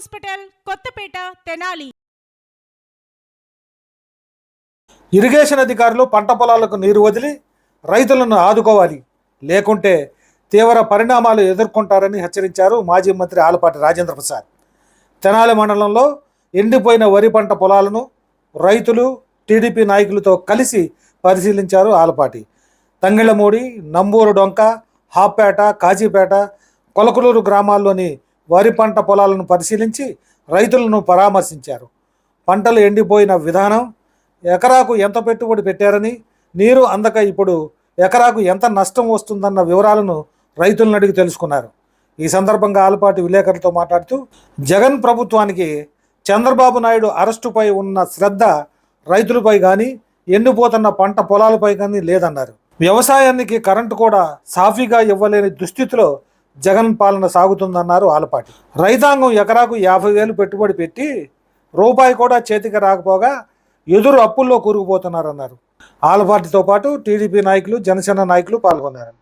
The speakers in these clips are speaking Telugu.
హాస్పిటల్ కొత్తపేట తెనాలి. ఇరిగేషన్ అధికారులు పంట పొలాలకు నీరు వదిలి రైతులను ఆదుకోవాలి. లేకుంటే తీవ్ర పరిణామాలు ఎదుర్కొంటారని హెచ్చరించారు మాజీ మంత్రి ఆలపాటి రాజేంద్ర ప్రసాద్. తెనాలి మండలంలో ఎండిపోయిన వరి పంట పొలాలను రైతులు టీడీపీ నాయకులతో కలిసి పరిశీలించారు ఆలపాటి. తంగిళ్ళమూడి నంబూరు డొంక హాప్పేట కాజీపేట కొలకలూరు గ్రామాల్లోని వరి పంట పొలాలను పరిశీలించి రైతులను పరామర్శించారు. పంటలు ఎండిపోయిన విధానం ఎకరాకు ఎంత పెట్టుబడి పెట్టారని నీరు అందక ఇప్పుడు ఎకరాకు ఎంత నష్టం వస్తుందన్న వివరాలను రైతులను అడిగి తెలుసుకున్నారు. ఈ సందర్భంగా ఆలపాటి విలేకరులతో మాట్లాడుతూ జగన్ ప్రభుత్వానికి చంద్రబాబు నాయుడు అరెస్టుపై ఉన్న శ్రద్ధ రైతులపై కానీ ఎండిపోతున్న పంట పొలాలపై కానీ లేదన్నారు. వ్యవసాయానికి కరెంటు కూడా సాఫీగా ఇవ్వలేని దుస్థితిలో జగన్ పాలన సాగుతుందన్నారు ఆలపాటి. రైతాంగం ఎకరాకు యాభై వేలు పెట్టుబడి పెట్టి రూపాయి కూడా చేతికి రాకపోగా ఎదురు అప్పుల్లో కూరుకుపోతున్నారన్నారు. ఆలపాటితో పాటు టీడీపీ నాయకులు జనసేన నాయకులు పాల్గొన్నారు.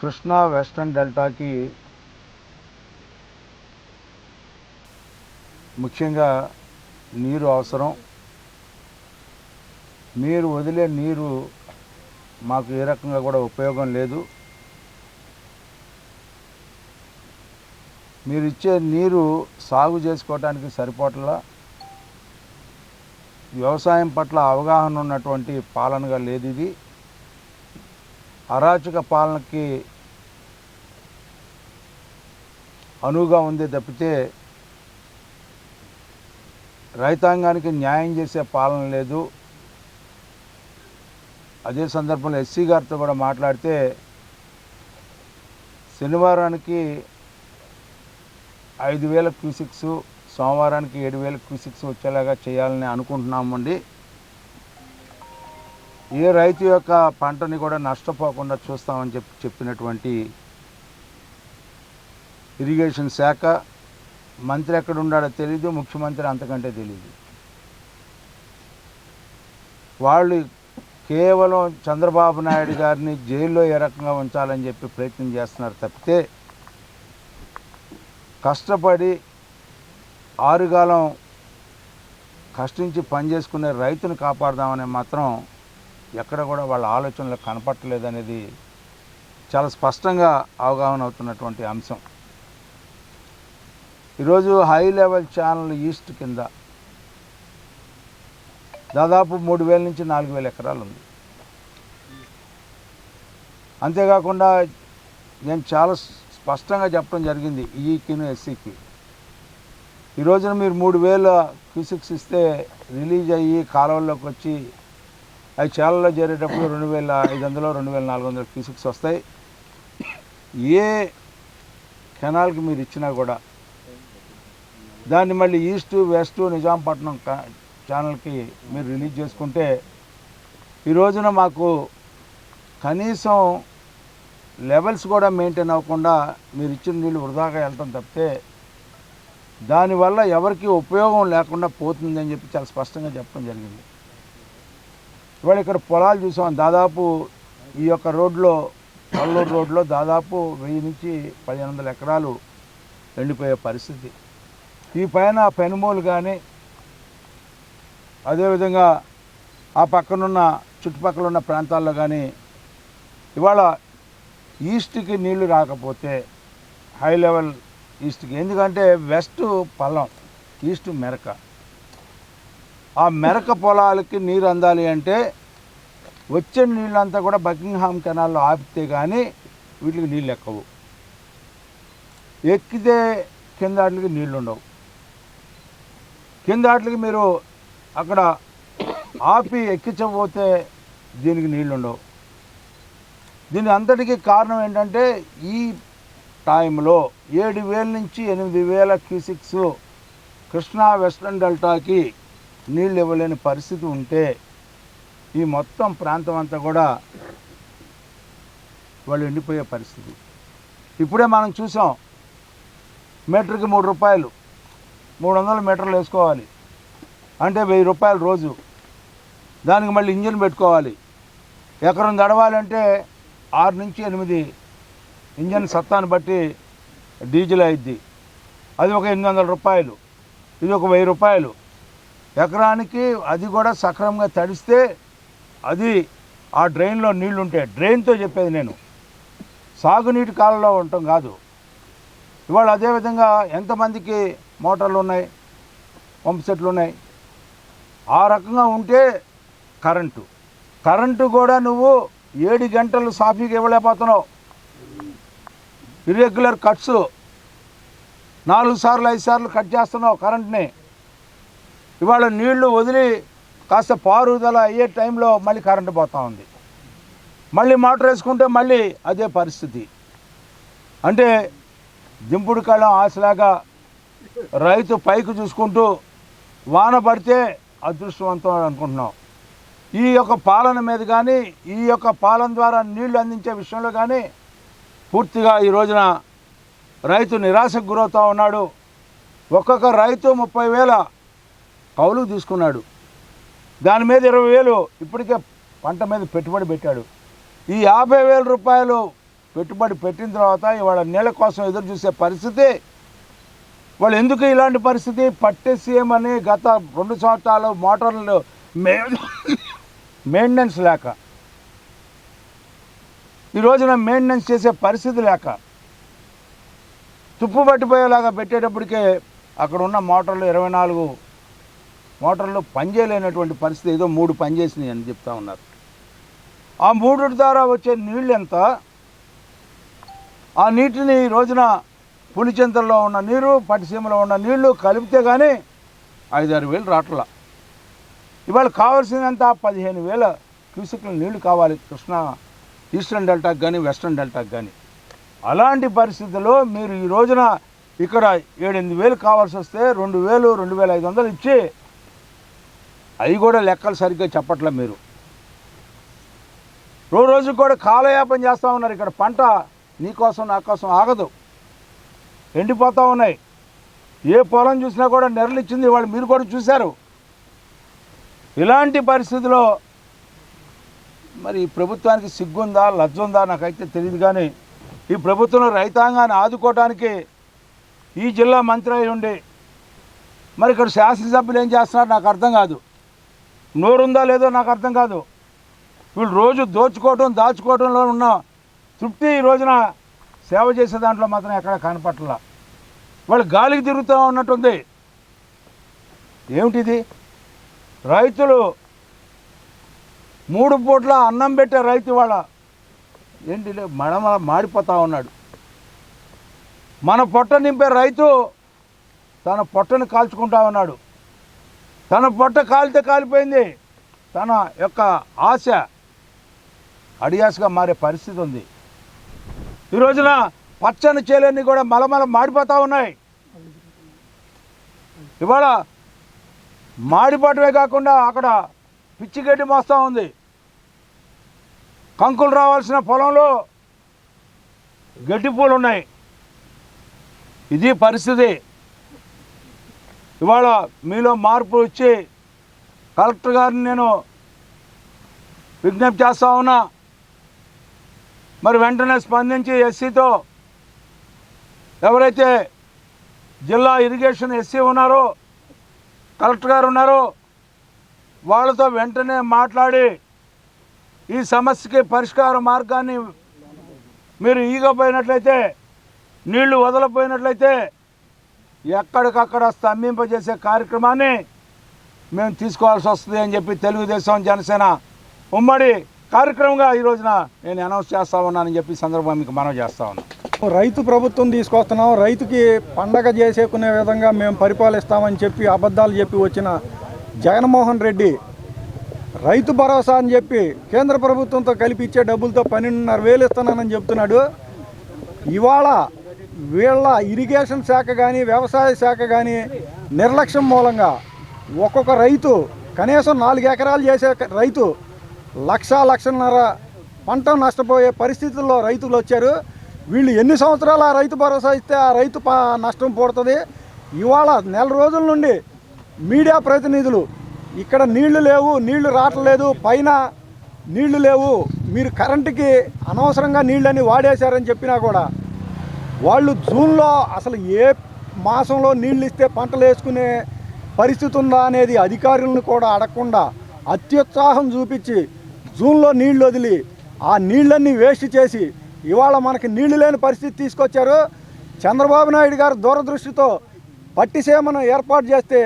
కృష్ణా వెస్ట్రన్ డెల్టాకి ముఖ్యంగా నీరు అవసరం. మీరు వదిలే నీరు మాకు ఏ రకంగా కూడా ఉపయోగం లేదు. మీరు ఇచ్చే నీరు సాగు చేసుకోవటానికి సరిపోట్లా? వ్యవసాయం పట్ల అవగాహన ఉన్నటువంటి పాలనగా లేదు ఇది అరాచక పాలనకి అనువుగా ఉంది తప్పితే రైతాంగానికి న్యాయం చేసే పాలన లేదు. అదే సందర్భంలో ఎస్సీ గారితో కూడా మాట్లాడితే శనివారానికి ఐదు వేల క్యూసిక్స్ సోమవారానికి ఏడు వేల క్యూసిక్స్ వచ్చేలాగా చేయాలని అనుకుంటున్నామండి. ఏ రైతు యొక్క పంటని కూడా నష్టపోకుండా చూస్తామని చెప్పి చెప్పినటువంటి ఇరిగేషన్ శాఖ మంత్రి ఎక్కడ ఉన్నాడో తెలీదు ముఖ్యమంత్రి అంతకంటే తెలీదు. వాళ్ళు కేవలం చంద్రబాబు నాయుడు గారిని జైల్లో ఏ రకంగా ఉంచాలని చెప్పి ప్రయత్నం చేస్తున్నారు తప్పితే కష్టపడి ఆరుగాలం కష్టించి పనిచేసుకునే రైతును కాపాడదామనే మాత్రం ఎక్కడ కూడా వాళ్ళ ఆలోచనలు కనపట్టలేదు అనేది చాలా స్పష్టంగా అవగాహన అవుతున్నటువంటి అంశం. ఈరోజు హై లెవెల్ ఛానల్ ఈస్ట్ కింద దాదాపు మూడు వేల నుంచి నాలుగు వేల ఎకరాలు ఉంది అంతేకాకుండా నేను చాలా స్పష్టంగా చెప్పడం జరిగింది ఈకిను ఎస్సీకి. ఈ రోజున మీరు మూడు వేల క్యూసిక్స్ ఇస్తే రిలీజ్ అయ్యి కాలువల్లోకి వచ్చి అవి చేలలో చేరేటప్పుడు రెండు వేల ఐదు వందలు రెండు వేల నాలుగు వందల క్యూసిక్స్ వస్తాయి. ఏ కెనాల్కి మీరు ఇచ్చినా కూడా దాన్ని మళ్ళీ ఈస్ట్ వెస్ట్ నిజాంపట్నం ఛానల్కి మీరు రిలీజ్ చేసుకుంటే ఈ రోజున మాకు కనీసం లెవెల్స్ కూడా మెయింటైన్ అవ్వకుండా మీరు ఇచ్చిన నీళ్ళు వృధాగా వెళ్తాం తప్పితే దానివల్ల ఎవరికి ఉపయోగం లేకుండా పోతుందని చెప్పి చాలా స్పష్టంగా చెప్పడం జరిగింది. ఇవాళ ఇక్కడ పొలాలు చూసాం. దాదాపు ఈ యొక్క రోడ్లో పల్లూరు రోడ్లో దాదాపు వెయ్యి నుంచి పదిహేను వందల ఎకరాలు ఎండిపోయే పరిస్థితి. ఈ పైన పెనుమూలు కానీ అదేవిధంగా ఆ పక్కనున్న చుట్టుపక్కల ఉన్న ప్రాంతాల్లో కానీ ఇవాళ ఈస్ట్కి నీళ్ళు రాకపోతే హై లెవెల్ ఈస్ట్కి. ఎందుకంటే వెస్ట్ పొలం ఈస్ట్ మెరక. ఆ మెరక పొలాలకి నీరు అందాలి అంటే వచ్చే నీళ్ళంతా కూడా బకింగ్హామ్ కెనాల్లో ఆపితే కానీ వీటికి నీళ్ళు ఎక్కవు. ఎక్కితే కింద వాటికి నీళ్ళు ఉండవు కింద వాటికి మీరు అక్కడ ఆపి ఎక్కించకపోతే దీనికి నీళ్ళు ఉండవు దీని అంతటికీ కారణం ఏంటంటే ఈ టైంలో ఏడు వేల నుంచి ఎనిమిది వేల క్యూసిక్స్ కృష్ణా వెస్ట్రన్ డెల్టాకి నీళ్ళు ఇవ్వలేని పరిస్థితి ఉంటే ఈ మొత్తం ప్రాంతం అంతా కూడా వాళ్ళు ఎండిపోయే పరిస్థితి. ఇప్పుడే మనం చూసాం మీటర్కి మూడు రూపాయలు మూడు వందల మీటర్లు వేసుకోవాలి. అంటే వెయ్యి రూపాయలు రోజు. దానికి మళ్ళీ ఇంజిన్ పెట్టుకోవాలి. ఎకరం దడవాలంటే ఆరు నుంచి ఎనిమిది ఇంజన్ సత్తాన్ని బట్టి డీజిల్ అయిద్ది. అది ఒక ఎనిమిది వందల రూపాయలు ఇది ఒక వెయ్యి రూపాయలు. ఎకరానికి అది కూడా సక్రమంగా తడిస్తే అది ఆ డ్రైన్లో నీళ్ళు ఉంటాయి డ్రైన్తో చెప్పేది నేను. సాగునీటి కాలంలో ఉండటం కాదు. ఇవాళ అదేవిధంగా ఎంతమందికి మోటార్లు ఉన్నాయి? పంప్ సెట్లు ఉన్నాయి. ఆ రకంగా ఉంటే కరెంటు. కరెంటు కూడా నువ్వు ఏడు గంటలు సాఫీగా ఇవ్వలేకపోతున్నావు. Irregular cuts. నాలుగు సార్లు ఐదు సార్లు కట్ చేస్తున్నావు కరెంట్ని. ఇవాళ నీళ్ళు వదిలి కాస్త పారుదల అయ్యే టైంలో మళ్ళీ కరెంటు పోతూ ఉంది. మళ్ళీ మోటార్ వేసుకుంటే మళ్ళీ అదే పరిస్థితి. అంటే దింపుడు కాలం ఆశలాగా రైతు పైకి చూసుకుంటూ వాన పడితే అదృష్టవంతం అనుకుంటున్నాం. ఈ యొక్క పాలన మీద కానీ ఈ యొక్క పాలన ద్వారా నీళ్ళు అందించే విషయంలో కానీ పూర్తిగా ఈ రోజున రైతు నిరాశకు గురవుతూ ఉన్నాడు. ఒక్కొక్క రైతు ముప్పై వేల కౌలు తీసుకున్నాడు. దాని మీద ఇరవై వేలు ఇప్పటికే పంట మీద పెట్టుబడి పెట్టాడు. ఈ యాభై వేల రూపాయలు పెట్టుబడి పెట్టిన తర్వాత ఇవాళ నీళ్ళ కోసం ఎదురు చూసే పరిస్థితి వాళ్ళు ఎందుకు ఇలాంటి పరిస్థితి? పట్టేసేయమని గత రెండు సంవత్సరాలు మోటార్లు మే మెయింటెనెన్స్ లేక. ఈ రోజున మెయింటెనెన్స్ చేసే పరిస్థితి లేక. తుప్పు పట్టిపోయేలాగా పెట్టేటప్పటికే అక్కడ ఉన్న మోటార్లు ఇరవై నాలుగు మోటార్లు పనిచేయలేనటువంటి పరిస్థితి ఏదో మూడు పనిచేసినాయి అని చెప్తా ఉన్నారు. ఆ మూడు ద్వారా వచ్చే నీళ్ళు ఎంత? ఆ నీటిని ఈ రోజున పులిచెంతల్లో ఉన్న నీరు పట్టిసీమలో ఉన్న నీళ్ళు కలిపితే కానీ ఐదారు వేలు రాట్ల. ఇవాళ కావాల్సినంత పదిహేను వేల క్యూసెక్ల నీళ్ళు కావాలి కృష్ణా ఈస్టర్న్ డెల్టాకి కానీ వెస్ట్రన్ డెల్టాకి కానీ అలాంటి పరిస్థితుల్లో మీరు ఈ రోజున ఇక్కడ ఏడెనిమిది వేలు కావాల్సి వస్తే రెండు వేలు రెండు వేల ఐదు వందలు ఇచ్చి అవి కూడా లెక్కలు సరిగ్గా చెప్పట్లే మీరు. రోజు రోజు కూడా కాలయాపన చేస్తూ ఉన్నారు ఇక్కడ. పంట నీ కోసం నా కోసం ఆగదు. ఎండిపోతూ ఉన్నాయి. ఏ పొలం చూసినా కూడా నెరలిచ్చింది వాళ్ళు. మీరు కూడా చూశారు. ఇలాంటి పరిస్థితిలో మరి ప్రభుత్వానికి సిగ్గుందా లజ్జుందా? నాకైతే తెలియదు కానీ ఈ ప్రభుత్వంలో రైతాంగాన్ని ఆదుకోవడానికి ఈ జిల్లా మంత్రి అయి ఉండి మరి ఇక్కడ శాసనసభ్యులు ఏం చేస్తున్నారు నాకు అర్థం కాదు. నోరుందా లేదో నాకు అర్థం కాదు. వీళ్ళు రోజు దోచుకోవటం దాచుకోవటంలో ఉన్న తృప్తి ఈ రోజున సేవ చేసే దాంట్లో మాత్రం ఎక్కడ కనపట్ల. వాళ్ళు గాలికి తిరుగుతూ ఉన్నట్టుంది. ఏమిటిది? రైతులు మూడు పూట్ల అన్నం పెట్టే రైతు వాళ్ళ ఏంటి లే, మడమ మాడిపోతా ఉన్నాడు. మన పొట్ట నింపే రైతు తన పొట్టను కాల్చుకుంటా ఉన్నాడు. తన పొట్ట కాలితే కాలిపోయింది. తన యొక్క ఆశ అడియాసగా మారే పరిస్థితి ఉంది. ఈ రోజున పచ్చని చేలన్నీ కూడా మలమల మాడిపోతూ ఉన్నాయి. ఇవాళ మాడిపోవటమే కాకుండా అక్కడ పిచ్చి గడ్డి మోస్తూ ఉంది. కంకులు రావాల్సిన పొలంలో గడ్డి పూలు ఉన్నాయి. ఇది పరిస్థితి. ఇవాళ మీలో మార్పు వచ్చి కలెక్టర్ గారిని నేను విజ్ఞప్తి చేస్తా ఉన్నా. మరి వెంటనే స్పందించి ఎస్సీతో ఎవరైతే జిల్లా ఇరిగేషన్ ఎస్సీ ఉన్నారో కలెక్టర్ గారు ఉన్నారో వాళ్ళతో వెంటనే మాట్లాడి ఈ సమస్యకి పరిష్కార మార్గాన్ని మీరు ఈగపోయినట్లయితే నీళ్ళు వదలపోయినట్లయితే ఎక్కడికక్కడ స్తంభింపజేసే కార్యక్రమాన్ని మేము తీసుకోవాల్సి వస్తుంది అని చెప్పి తెలుగుదేశం జనసేన ఉమ్మడి కార్యక్రమంగా ఈ రోజున నేను అనౌన్స్ చేస్తా ఉన్నానని చెప్పి సందర్భం సందర్భంగా మీకు మనం చేస్తా ఉన్నాం. రైతు ప్రభుత్వం తీసుకొస్తున్నాం. రైతుకి పండగ చేసేకునే విధంగా మేము పరిపాలిస్తామని చెప్పి అబద్ధాలు చెప్పి వచ్చిన జగన్మోహన్ రెడ్డి రైతు భరోసా అని చెప్పి కేంద్ర ప్రభుత్వంతో కలిపి ఇచ్చే డబ్బులతో పన్నెండున్నర వేలు ఇస్తున్నానని చెప్తున్నాడు. ఇవాళ వీళ్ళ ఇరిగేషన్ శాఖ కానీ వ్యవసాయ శాఖ కానీ నిర్లక్ష్యం మూలంగా ఒక్కొక్క రైతు కనీసం నాలుగు ఎకరాలు చేసే రైతు లక్ష లక్షన్నర పంట నష్టపోయే పరిస్థితుల్లో రైతులు వచ్చారు. వీళ్ళు ఎన్ని సంవత్సరాలు ఆ రైతు భరోసా ఇస్తే ఆ రైతు నష్టం పడుతుంది? ఇవాళ నెల రోజుల నుండి మీడియా ప్రతినిధులు ఇక్కడ నీళ్ళు లేవు నీళ్ళు రావట్లేదు పైన నీళ్ళు లేవు మీరు కరెంటుకి అనవసరంగా నీళ్ళని వాడేశారని చెప్పినా కూడా వాళ్ళు జూన్లో అసలు ఏ మాసంలో నీళ్ళు ఇస్తే పంటలు వేసుకునే పరిస్థితి ఉందా అనేది అధికారులను కూడా అడగకుండా అత్యుత్సాహం చూపించి జూన్లో నీళ్ళు వదిలి ఆ నీళ్ళన్నీ వేస్ట్ చేసి ఇవాళ మనకి నీళ్ళు లేని పరిస్థితి తీసుకొచ్చారు. చంద్రబాబు నాయుడు గారు దూరదృష్టితో పట్టిసీమను ఏర్పాటు చేస్తే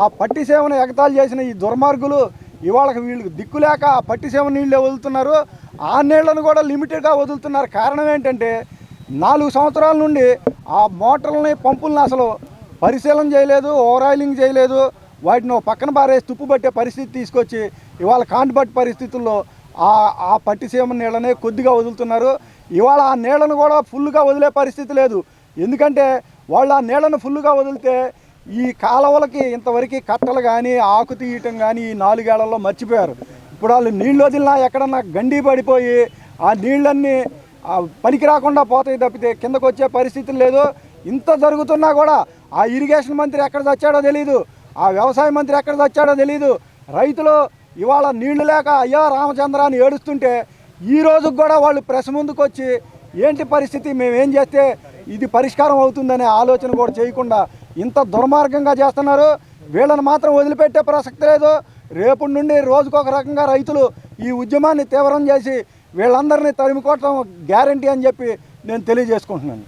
ఆ పట్టిసీమను ఎగతాలు చేసిన ఈ దుర్మార్గులు ఇవాళ వీళ్ళకి దిక్కులేక ఆ పట్టిసీమ నీళ్ళే వదులుతున్నారు. ఆ నీళ్ళను కూడా లిమిటెడ్గా వదులుతున్నారు. కారణం ఏంటంటే నాలుగు సంవత్సరాల నుండి ఆ మోటార్లని పంపులను అసలు పరిశీలన చేయలేదు ఓవరాయిలింగ్ చేయలేదు. వాటిని పక్కన పారేసి తుప్పు పట్టే పరిస్థితి తీసుకొచ్చి ఇవాళ కాంటిపట్టి పరిస్థితుల్లో ఆ ఆ పట్టిసీమ నీళ్ళనే కొద్దిగా వదులుతున్నారు. ఇవాళ ఆ నీళ్ళను కూడా ఫుల్గా వదిలే పరిస్థితి లేదు. ఎందుకంటే వాళ్ళు ఆ నీళ్ళను ఫుల్గా వదిలితే ఈ కాలువలకి ఇంతవరకు కట్టలు కానీ ఆకు తీయటం కానీ ఈ నాలుగేళ్ళలో మర్చిపోయారు. ఇప్పుడు వాళ్ళు నీళ్ళు వదిలినా ఎక్కడన్నా గండి పడిపోయి ఆ నీళ్ళన్నీ పనికి రాకుండా పోతాయి తప్పితే కిందకు వచ్చే పరిస్థితి లేదు. ఇంత జరుగుతున్నా కూడా ఆ ఇరిగేషన్ మంత్రి ఎక్కడ చచ్చాడో తెలియదు ఆ వ్యవసాయ మంత్రి ఎక్కడ చచ్చాడో తెలియదు రైతులు ఇవాళ నీళ్ళు లేక అయ్యా రామచంద్ర అని ఏడుస్తుంటే ఈ రోజుకు కూడా వాళ్ళు ప్రెస్ ముందుకు వచ్చి ఏంటి పరిస్థితి? మేమేం చేస్తే ఇది పరిష్కారం అవుతుందనే ఆలోచన కూడా చేయకుండా ఇంత దుర్మార్గంగా చేస్తున్నారు. వీళ్ళని మాత్రం వదిలిపెట్టే ప్రసక్తి లేదు. రేపు నుండి రోజుకొక రకంగా రైతులు ఈ ఉద్యమాన్ని తీవ్రం చేసి వీళ్ళందరినీ తరిమి కొట్టడం గ్యారంటీ అని చెప్పి నేను తెలియజేసుకుంటున్నాను.